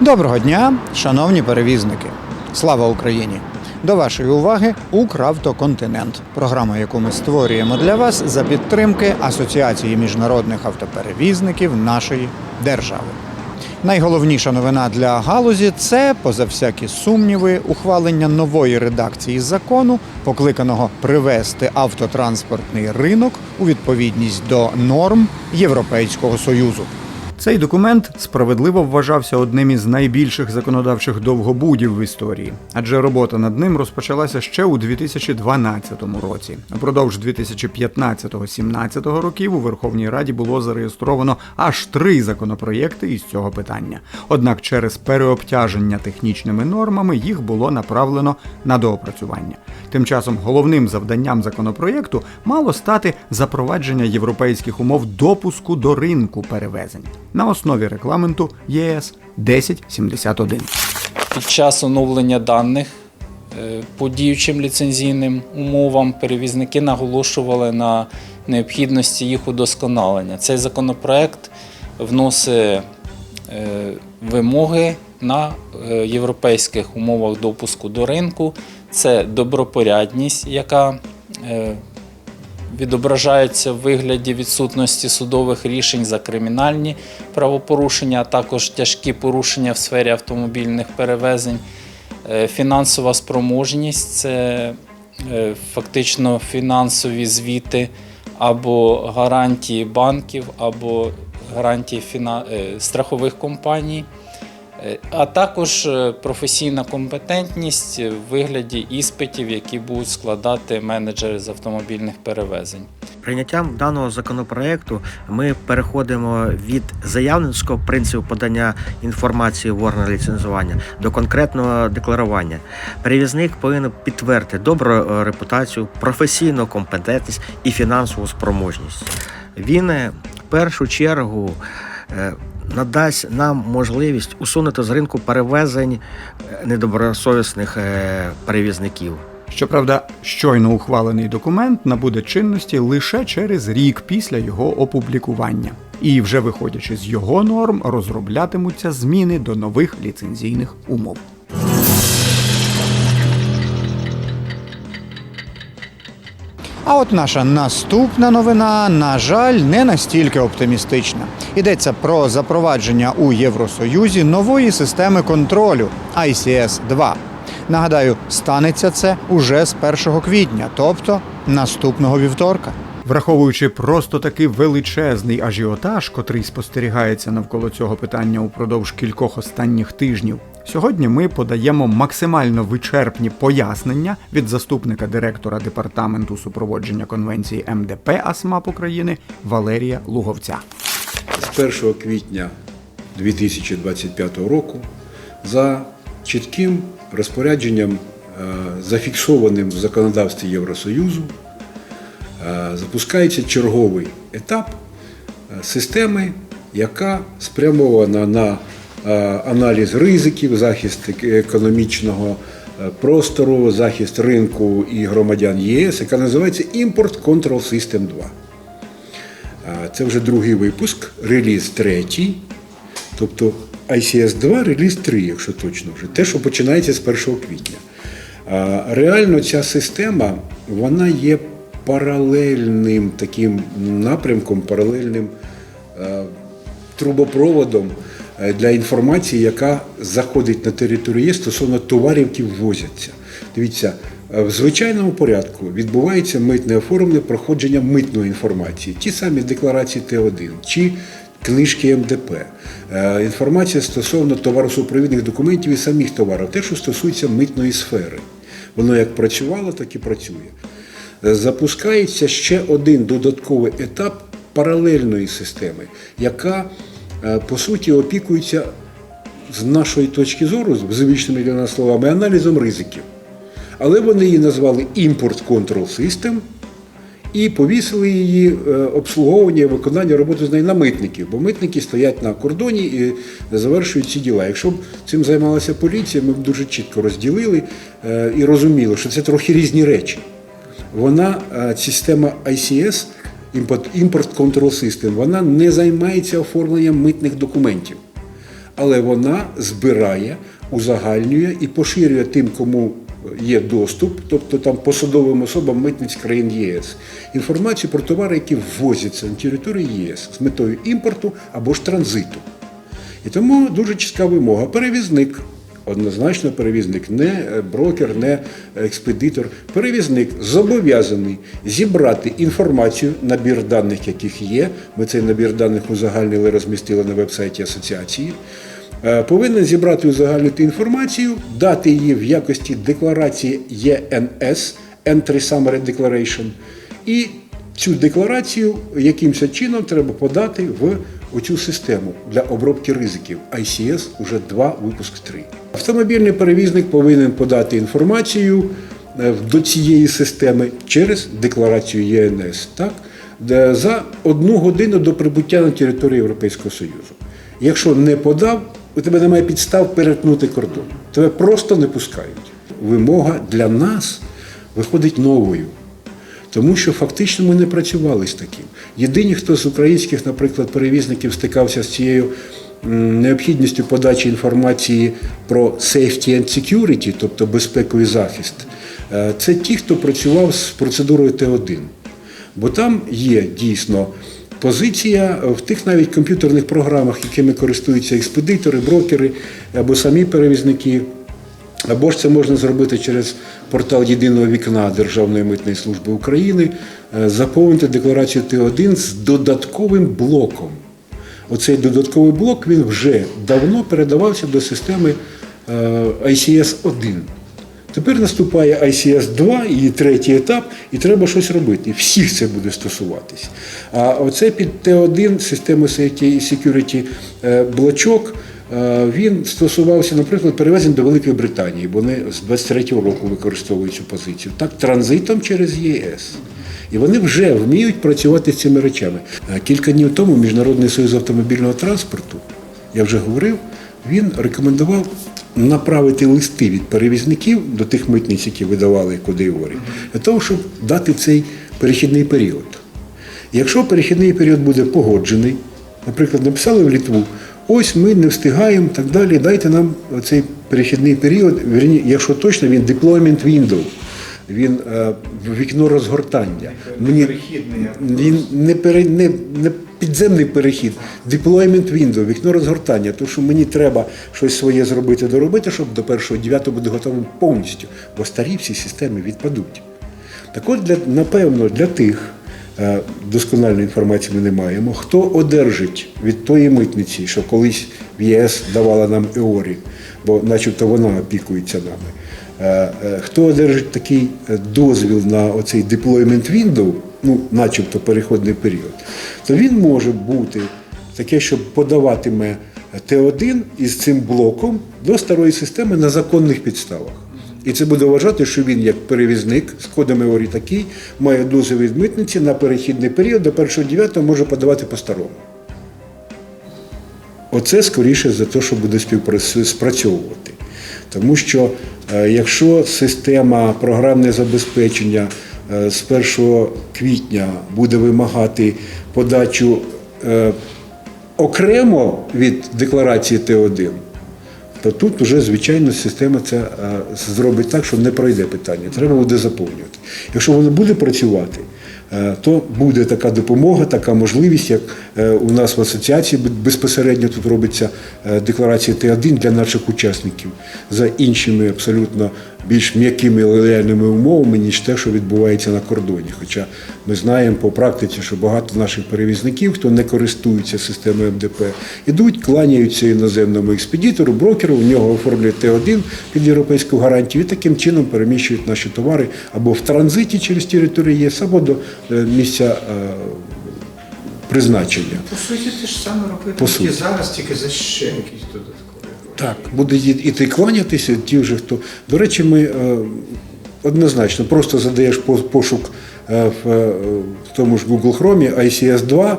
Доброго дня, шановні перевізники! Слава Україні! До вашої уваги Укравтоконтинент, програма, яку ми створюємо для вас за підтримки Асоціації міжнародних автоперевізників нашої держави. Найголовніша новина для галузі це, поза всякі сумніви, ухвалення нової редакції закону, покликаного привести автотранспортний ринок у відповідність до норм Європейського союзу. Цей документ справедливо вважався одним із найбільших законодавчих довгобудів в історії, адже робота над ним розпочалася ще у 2012 році. Упродовж 2015-17 років у Верховній Раді було зареєстровано аж три законопроєкти із цього питання. Однак через переобтяження технічними нормами їх було направлено на доопрацювання. Тим часом головним завданням законопроєкту мало стати запровадження європейських умов допуску до ринку перевезень на основі регламенту ЄС 1071. Під час оновлення даних е, по діючим ліцензійним умовам перевізники наголошували на необхідності їх удосконалення. Цей законопроект вносить е, вимоги на е, європейських умовах допуску до ринку. Це добропорядність, яка відображається в вигляді відсутності судових рішень за кримінальні правопорушення, а також тяжкі порушення в сфері автомобільних перевезень. Е, Фінансова спроможність це е, фактично фінансові звіти або гарантії банків, або гарантії е, страхових компаній. Е, А також е, професійна компетентність в вигляді іспитів, які будуть складати менеджери з автомобільних перевезень. Прийняттям даного законопроекту ми переходимо від заявницького принципу подання інформації в орган ліцензування до конкретного декларування. Перевізник повинен підтвердити добру е, репутацію, професійну компетентність і фінансову спроможність. Він в першу чергу надасть нам можливість усунути з ринку перевезень е, недобросовісних е, перевізників. Щоправда, щойно ухвалений документ набуде чинності лише через рік після його опублікування. І вже виходячи з його норм, розроблятимуться зміни до нових ліцензійних умов. А от наша наступна новина, на жаль, не настільки оптимістична. Йдеться про запровадження у Євросоюзі нової системи контролю ICS 2. Нагадаю, станеться це уже з 1 квітня, тобто наступного вівторка. Враховуючи просто такий величезний ажіотаж, котрий спостерігається навколо цього питання упродовж кількох останніх тижнів, сьогодні ми подаємо максимально вичерпні пояснення від заступника директора департаменту супроводження конвенції МДП АСМАП України Валерія Луговця. з 1 квітня 2025 року за чітким розпорядженням, е, зафіксованим в законодавстві Євросоюзу, е, запускається черговий етап е, системи, яка спрямована на аналіз ризиків, захист економічного е, простору, захист ринку і громадян ЄС, яка називається Import Control System 2. Це вже другий випуск, реліз третій. Тобто ICS 2 реліз 3, якщо точно вже. Те, що починається з 1 квітня. Реально ця система вона є паралельним таким напрямком, паралельним е, трубопроводом е, для інформації, яка заходить на територію стосовно товарів, які ввозяться. Дивіться, е, в звичайному порядку відбувається митне оформлення проходження митної інформації, ті самі декларації Т1 чи книжки МДП, Е, інформація стосовно товаросупровідних документів і самих товарів, те, що стосується митної сфери. Воно як працювало, так і працює. Е, Запускається ще один додатковий етап паралельної системи, яка е, по суті опікується з нашої точки зору, з звичними для нас словами, аналізом ризиків. Але вони її назвали Import Control System і повісили її е, обслуговування і виконання роботи з нею на митників, бо митники стоять на кордоні і завершують ці діла. Якщо б цим займалася поліція, ми б дуже чітко розділили е, і розуміли, що це трохи різні речі. вона е, система ICS, Import Control System, вона не займається оформленням митних документів, але вона збирає, узагальнює і поширює тим, кому є доступ, тобто там посадовим особам митниць країн ЄС, інформацію про товари, які ввозяться на територію ЄС з метою імпорту або ж транзиту. І тому дуже чітка вимога. Перевізник, однозначно перевізник, не е, брокер, не експедитор. Перевізник зобов'язаний зібрати інформацію, набір даних, яких є. Ми цей набір даних узагальнили, розмістили на вебсайті асоціації. Е, Повинен зібрати узагальнити інформацію, дати її в якості декларації ЄНС Entry Summary Declaration, і цю декларацію якимось чином треба подати в оцю систему для обробки ризиків ICS уже 2, випуск 3. Автомобільний перевізник повинен подати інформацію е, до цієї системи через декларацію ЄНС, так? за одну годину до прибуття на територію Європейського Союзу. Якщо не подав, у тебе немає підстав перетнути кордон. Тебе просто не пускають. Вимога для нас виходить новою. Тому що фактично ми не працювали з таким. Єдині, хто з українських, наприклад, перевізників стикався з цією необхідністю подачі інформації про safety and security, тобто безпеку і захист, е, це ті, хто працював з процедурою Т1. Бо там є дійсно позиція в тих навіть комп'ютерних програмах, якими користуються експедитори, брокери або самі перевізники. Або ж це можна зробити через портал єдиного вікна Державної митної служби України, е, заповнити декларацію Т1 з додатковим блоком. Оцей додатковий блок він вже давно передавався до системи е, ICS 1. Тепер наступає ICS 2 і третій етап, і треба щось робити. Всіх це буде стосуватись. А оце під Т1 системи Security е, блочок. Е, Він стосувався, наприклад, перевезень до Великої Британії, бо вони з 23-го року використовують цю позицію. Так, транзитом через ЄС. І вони вже вміють працювати з цими речами. Е, Кілька днів тому Міжнародний союз автомобільного транспорту, я вже говорив, він рекомендував направити листи від перевізників до тих митниць, які видавали кодеорі, для того, щоб дати цей перехідний період. Якщо перехідний період буде погоджений, наприклад, написали в Літву, ось ми не встигаємо, так далі, дайте нам цей перехідний період, вірні, якщо точно, він deployment window, він е, вікно розгортання. Мені, він не, пере, не, не підземний перехід, deployment window, вікно розгортання, тому що мені треба щось своє зробити, доробити, щоб до 1.9 бути готовим повністю, бо старі всі системи відпадуть. Так от, для, напевно, для тих, доскональної інформації ми не маємо, хто одержить від тої митниці, що колись в ЄС давала нам ЕОРі, бо начебто вона опікується нами. е, е, Хто одержить такий е, дозвіл на оцей deployment window, ну, начебто переходний період, то він може бути таке, що подаватиме Т1 із цим блоком до старої системи на законних підставах. І це буде вважати, що він як перевізник з кодом ЕОРІ такий, має дозвіл від митниці на перехідний період до 1.9 може подавати по-старому. Оце скоріше за те, що буде спрацьовувати. Тому що е, якщо система програмне забезпечення е, з 1 квітня буде вимагати подачу е, окремо від декларації Т1, то тут вже, звичайно, система це зробить так, що не пройде питання. Треба буде заповнювати. Якщо воно буде працювати, е, то буде така допомога, така можливість, як е, у нас в асоціації безпосередньо тут робиться е, декларація Т1 для наших учасників за іншими абсолютно більш м'якими лояльними умовами, ніж те, що відбувається на кордоні. Хоча ми знаємо по практиці, що багато наших перевізників, хто не користується системою МДП, ідуть, кланяються іноземному експедитору, брокеру, в нього оформлюють Т1 під європейську гарантію і таким чином переміщують наші товари або в транзиті через територію ЄС, або до е, місця е, призначення. По суті, ти ж саме робити зараз, тільки за ще якісь додаткові. Так, буде іти кланятися ті вже хто. До речі, ми е, однозначно просто задаєш пошук е, в, е, тому ж Google Chrome ICS 2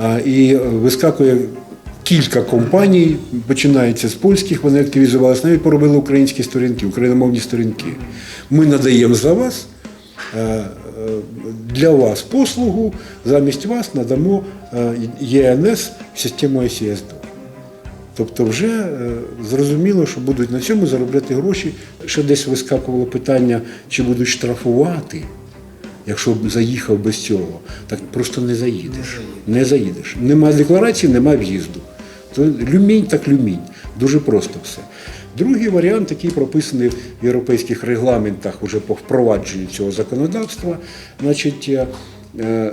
е, і вискакує кілька компаній, починається з польських, вони активізувалися, навіть поробили українські сторінки, україномовні сторінки. Ми надаємо за вас. е, е, для вас послугу, замість вас надамо е, ЄНС систему ICS 2 Тобто вже е, зрозуміло, що будуть на цьому заробляти гроші. Ще десь вискакувало питання, чи будуть штрафувати, якщо б заїхав без цього. Так просто не заїдеш. Не заїдеш. Нема декларації, нема в'їзду. То люмінь так люмінь. Дуже просто все. Другий варіант, який прописаний в європейських регламентах уже по впровадженню цього законодавства, значить. Е, е,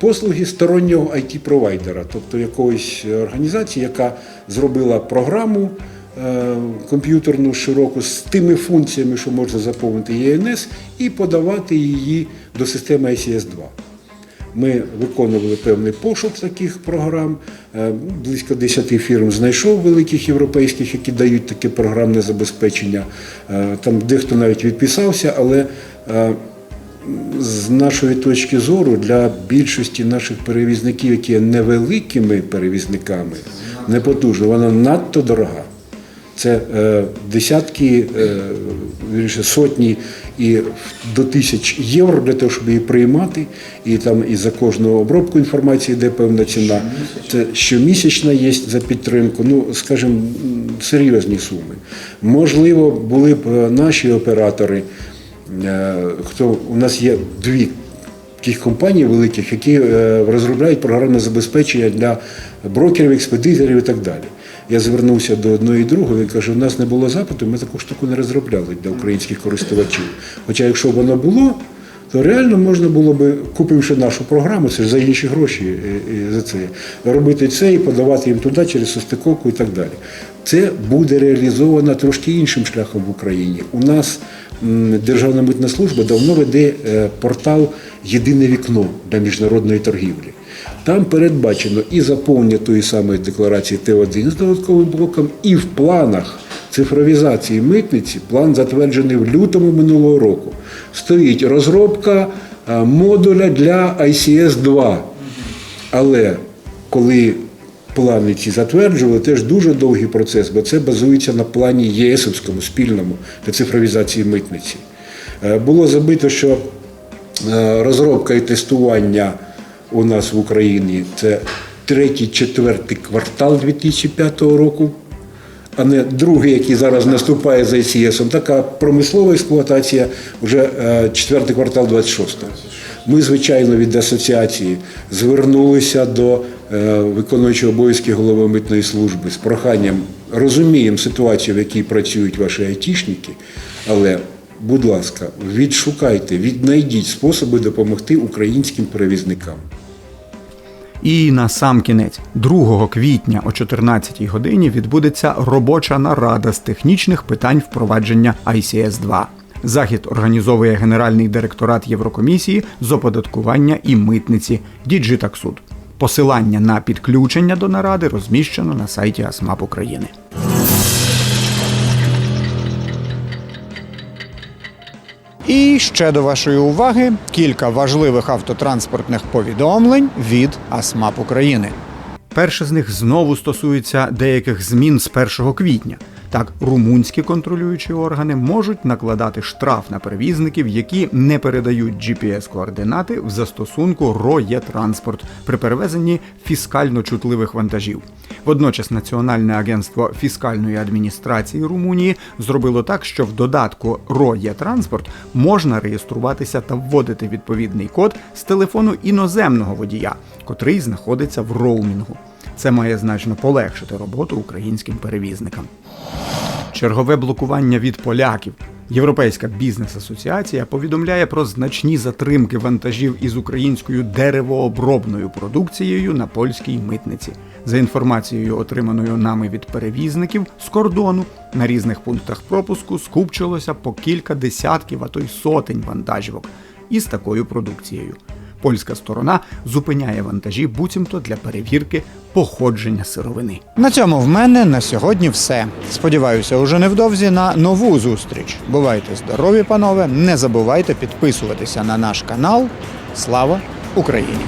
Послуги стороннього IT-провайдера, тобто якоїсь організації, яка зробила програму е, комп'ютерну широку з тими функціями, що можна заповнити ЄНС, і подавати її до системи ICS 2. Ми виконували певний пошук таких програм. Близько 10 фірм знайшов великих європейських, які дають таке програмне забезпечення. Там дехто навіть відписався, але з нашої точки зору для більшості наших перевізників, які є невеликими перевізниками, не потужно, вона надто дорога. Це е, десятки, е, сотні і до тисяч євро для того, щоб її приймати. І там і за кожну обробку інформації йде певна ціна. Це щомісячна є за підтримку. Ну, скажімо, серйозні суми. Можливо, були б е, наші оператори. Е, Хто у нас є дві таких компаній великих, які е, розробляють програмне забезпечення для брокерів, експедиторів і так далі. Я звернувся до одної і другої, він каже, у нас не було запиту, ми таку штуку не розробляли для українських користувачів. Хоча якщо б воно було, то реально можна було би, купивши нашу програму, це ж за інші гроші е, за це, робити це і подавати їм туди через состиковку і так далі. Це буде реалізовано трошки іншим шляхом в Україні. У нас Державна митна служба давно веде е, портал Єдине вікно для міжнародної торгівлі. Там передбачено і заповнення тої самої декларації Т1 з додатковим блоком, і в планах цифровізації митниці, план затверджений в лютому минулого року. Стоїть розробка е, модуля для ICS 2. Але коли плани ці затверджували, теж дуже довгий процес, бо це базується на плані ЄСовському спільному для цифровізації митниці. Е, Було забито, що е, розробка і тестування у нас в Україні це третій, четвертий квартал 2005 року, а не другий, який зараз наступає за ICS. Така промислова експлуатація вже е, четвертий квартал 26-го. Ми, звичайно, від асоціації звернулися до е, виконуючого обов'язки голови митної служби з проханням розуміємо ситуацію, в якій працюють ваші айтішники, але, будь ласка, відшукайте, віднайдіть способи допомогти українським перевізникам. І на сам кінець, 2 квітня о 14-й годині відбудеться робоча нарада з технічних питань впровадження ICS 2. Захід організовує Генеральний директорат Єврокомісії з оподаткування і митниці Діджитаксуд. Посилання на підключення до наради розміщено на сайті АСМАП України. І ще до вашої уваги кілька важливих автотранспортних повідомлень від АСМАП України. Перше з них знову стосується деяких змін з 1 квітня. Так, румунські контролюючі органи можуть накладати штраф на перевізників, які не передають GPS-координати в застосунку РОЄ-транспорт при перевезенні фіскально чутливих вантажів. Водночас Національне агентство фіскальної адміністрації Румунії зробило так, що в додатку РОЄ-транспорт можна реєструватися та вводити відповідний код з телефону іноземного водія, котрий знаходиться в роумінгу. Це має значно полегшити роботу українським перевізникам. Чергове блокування від поляків. Європейська бізнес-асоціація повідомляє про значні затримки вантажів із українською деревообробною продукцією на польській митниці. За інформацією, отриманою нами від перевізників з кордону, на різних пунктах пропуску скупчилося по кілька десятків, а то й сотень вантажівок із такою продукцією. Польська сторона зупиняє вантажі буцімто для перевірки походження сировини. На цьому в мене на сьогодні все. Сподіваюся, уже невдовзі на нову зустріч. Бувайте здорові, панове! Не забувайте підписуватися на наш канал. Слава Україні!